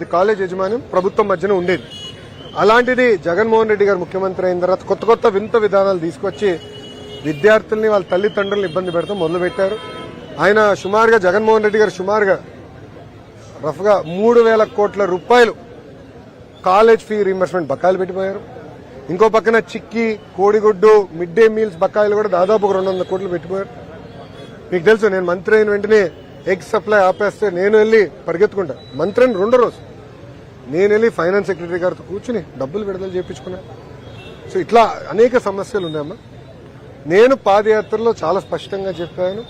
అది కాలేజ్ యజమాన్యం ప్రభుత్వం మధ్యన ఉండేది. అలాంటిది జగన్మోహన్ రెడ్డి గారు ముఖ్యమంత్రి అయిన తర్వాత కొత్త కొత్త వింత విధానాలు తీసుకొచ్చి విద్యార్థుల్ని వాళ్ళ తల్లిదండ్రులను ఇబ్బంది పెడతాం మొదలుపెట్టారు. ఆయన సుమారుగా జగన్మోహన్ రెడ్డి గారు సుమారుగా రఫ్గా మూడు వేల కోట్ల రూపాయలు కాలేజ్ ఫీ రీంబర్స్మెంట్ బకాయిలు పెట్టిపోయారు. ఇంకో పక్కన చిక్కి కోడిగుడ్డు మిడ్ డే మీల్స్ బకాయిలు కూడా దాదాపు రెండు వందల కోట్లు పెట్టిపోయారు. మీకు తెలుసు నేను మంత్రి అయిన వెంటనే ఎగ్ సప్లై ఆపేస్తే నేను వెళ్ళి పరిగెత్తుకుంటా. మంత్రి అయిన రెండో రోజు. నేను వెళ్ళి ఫైనాన్స్ సెక్రటరీ గారితో కూర్చుని డబ్బులు విడుదల చేయించుకున్నాను సో ఇట్లా అనేక సమస్యలు ఉన్నాయమ్మా. నేను పాదయాత్రలో చాలా స్పష్టంగా చెప్పాను.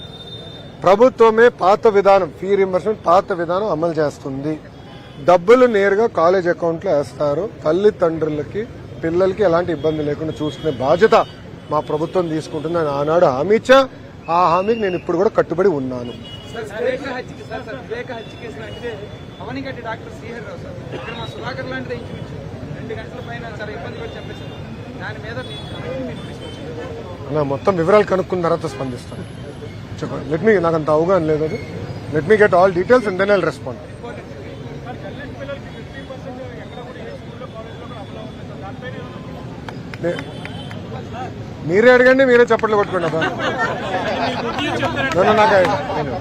ప్రభుత్వమే పాత విధానం ఫీ రింబర్స్మెంట్ పాత విధానం అమలు చేస్తుంది. డబ్బులు నేరుగా కాలేజ్ అకౌంట్లో వేస్తారు. తల్లిదండ్రులకి పిల్లలకి ఎలాంటి ఇబ్బంది లేకుండా చూసుకునే బాధ్యత మా ప్రభుత్వం తీసుకుంటుందని ఆనాడు హామీ ఇచ్చా. ఆ హామీకి నేను ఇప్పుడు కూడా కట్టుబడి ఉన్నాను. సార్ వివేక హత్య సార్ సార్ వివేక హత్య కేసు లాంటిదే అవనిగడ్డి డాక్టర్ శ్రీహరి రావు సార్. ఇక్కడ మా సుధాకర్ లాంటిదే ఇంచుమించు. రెండు గంటల పైన చాలా ఇబ్బంది పడి చంపేశారు దాని మీద మొత్తం వివరాలు కనుక్కున్న తర్వాత స్పందిస్తాను. చెప్పండి లెట్ మీ నాకు అంత అవగాహన లేదు అది. Let me get all details and then I'll respond మీరే అడగండి మీరే చప్పట్లు కొట్టుకోండి అబ్బా. నన్ను నాకు నేను-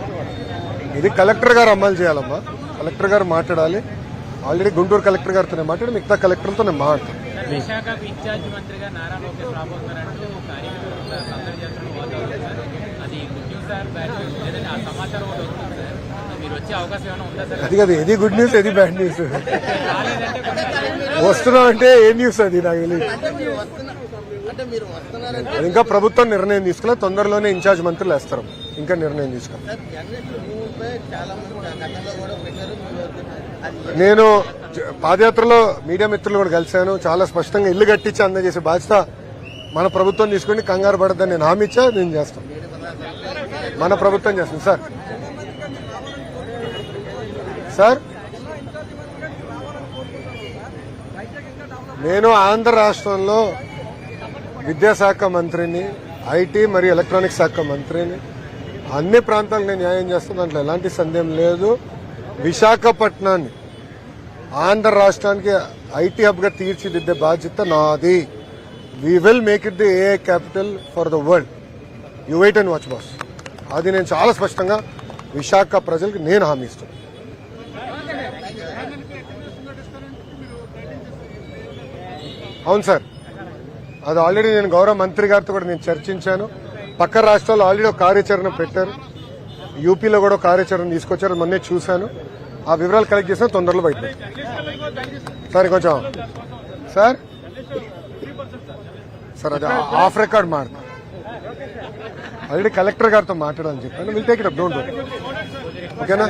ఇది కలెక్టర్ గారు అమలు చేయాలమ్మా. కలెక్టర్ గారు మాట్లాడాలి. ఆల్రెడీ గుంటూరు కలెక్టర్ గారితో మాట్లాడి మిగతా కలెక్టర్లతో నేను మాట్లాడతాను విశాఖకు ఇన్ఛార్జ్ మంత్రిగా నారా లోకేష్ రాబోతున్నారంటూ కార్యకర్తలు సందడి చేస్తున్న వాతావరణం సార్. అది good news sir bad news? లేదంటే ఆ సమాచారం ఒకటి వస్తుంది సార్. మీరు వచ్చే అవకాశం ఏమైనా ఉందా సార్? అది కదా ఇది గుడ్ న్యూస్ ఇది బ్యాడ్ న్యూస్? రాలేదంటే కొంచెం వస్తున్నాం అంటే ఏ న్యూస్ అది నాకు తెలియదు అంటే మీరు వస్తున్నారు. అంటే మీరు వస్తున్నారంటే అది ఇంకా ప్రభుత్వం నిర్ణయం తీసుకోలే తొందరలోనే ఇన్ఛార్జ్ మంత్రులు వేస్తారు ఇంకా నిర్ణయం అది నేను పాదయాత్రలో మీడియా మిత్రులు కూడా కలిశాను. చాలా స్పష్టంగా ఇల్లు కట్టించి అందజేసే బాధ్యత మన ప్రభుత్వం తీసుకుని కంగారు పడద్దని నేను హామీ ఇచ్చా నేను చేస్తాను. మన ప్రభుత్వం చేస్తుంది. సార్. సార్? నేను ఆంధ్ర రాష్ట్రంలో విద్యాశాఖ మంత్రిని ఐటీ మరియు ఎలక్ట్రానిక్ శాఖ మంత్రిని అన్ని ప్రాంతాలకు నేను న్యాయం చేస్తాను దాంట్లో ఎలాంటి సందేహం లేదు. విశాఖపట్నాన్ని ఆంధ్ర రాష్ట్రానికి ఐటీ హబ్గా తీర్చిదిద్దే బాధ్యత నాది. We will make it the a capital for the world you wait and watch boss అది నేను చాలా స్పష్టంగా విశాఖ ప్రజలకు నేను హామీ ఇస్తాను అవును సార్. అది ఆల్రెడీ నేను గౌరవ మంత్రి గారితో కూడా నేను చర్చించాను. పక్క రాష్ట్రాల్లో ఆల్రెడీ ఒక కార్యాచరణ పెట్టారు. యూపీలో కూడా కార్యాచరణ తీసుకొచ్చారు. మొన్నే చూశాను. ఆ వివరాలు కలెక్ట్ చేసిన తొందరలో బయట సార్ కొంచెం సార్? సార్ అది off record mark. Already collector గారితో మాట్లాడాలని చెప్పాను. Will take it up don't worry ఓకేనా?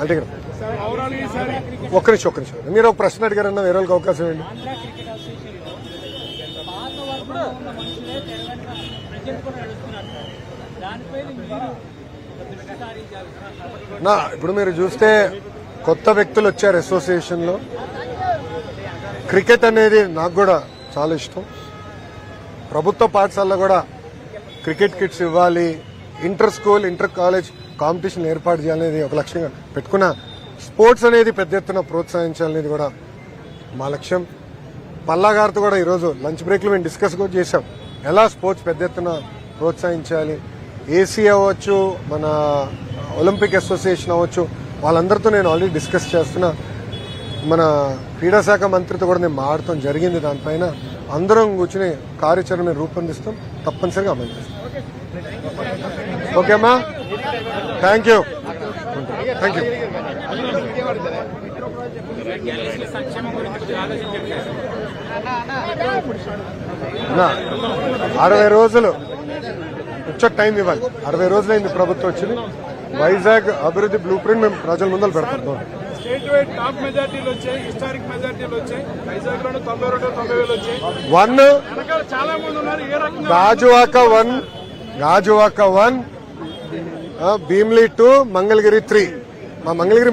అంటే ఒక్క నిమిషం ఒక్క నిమిషం. మీరు ఒక ప్రశ్న అడిగారన్నా వేరే వాళ్ళకి అవకాశం ఏంటి? నడుస్తున్నారు దానిపైన మీరు నా ఇప్పుడు మీరు చూస్తే కొత్త వ్యక్తులు వచ్చారు అసోసియేషన్లో క్రికెట్ అనేది నాకు కూడా చాలా ఇష్టం. ప్రభుత్వ పాఠశాలలో కూడా క్రికెట్ కిట్స్ ఇవ్వాలి. Inter school inter college competition ఏర్పాటు చేయాలనేది ఒక లక్ష్యంగా పెట్టుకున్న. స్పోర్ట్స్ అనేది పెద్ద ఎత్తున ప్రోత్సహించాలనేది కూడా మా లక్ష్యం. పల్లా గారితో కూడా ఈరోజు లంచ్ బ్రేక్లో మేము డిస్కస్ కూడా చేశాం. ఎలా స్పోర్ట్స్ పెద్ద ఎత్తున ప్రోత్సహించాలి ఏసీ అవ్వచ్చు మన ఒలింపిక్ అసోసియేషన్ అవ్వచ్చు వాళ్ళందరితో నేను ఆల్రెడీ డిస్కస్ చేస్తున్నా. మన క్రీడా శాఖ మంత్రితో కూడా నేను మాట్లాడటం జరిగింది. దానిపైన అందరం కూర్చుని కార్యాచరణ రూపొందిస్తాం. తప్పనిసరిగా అమలు చేస్తాం. ఓకే అమ్మా. థ్యాంక్ యూ థ్యాంక్ యూ అరవై రోజులు. వచ్చే టైం ఇవ్వాలి. అరవై రోజులైంది ప్రభుత్వం వచ్చింది. వైజాగ్ అభివృద్ధి బ్లూ ప్రింట్ మేము ప్రజల ముందలు పెడతాం స్టేట్ వైడ్ టాప్ మెజార్టీలు వచ్చాయి హిస్టారిక్ మెజార్టీలు వచ్చాయి. వైజాగ్లోనే తొంభై రెండు తొంభై వేలు వచ్చాయి. వన్ వెనకాల చాలా మంది ఉన్నారు. ఏ రకంగా Gajuwaka one Gajuwaka one Bheemili two Mangalagiri three. మా మంగళగిరి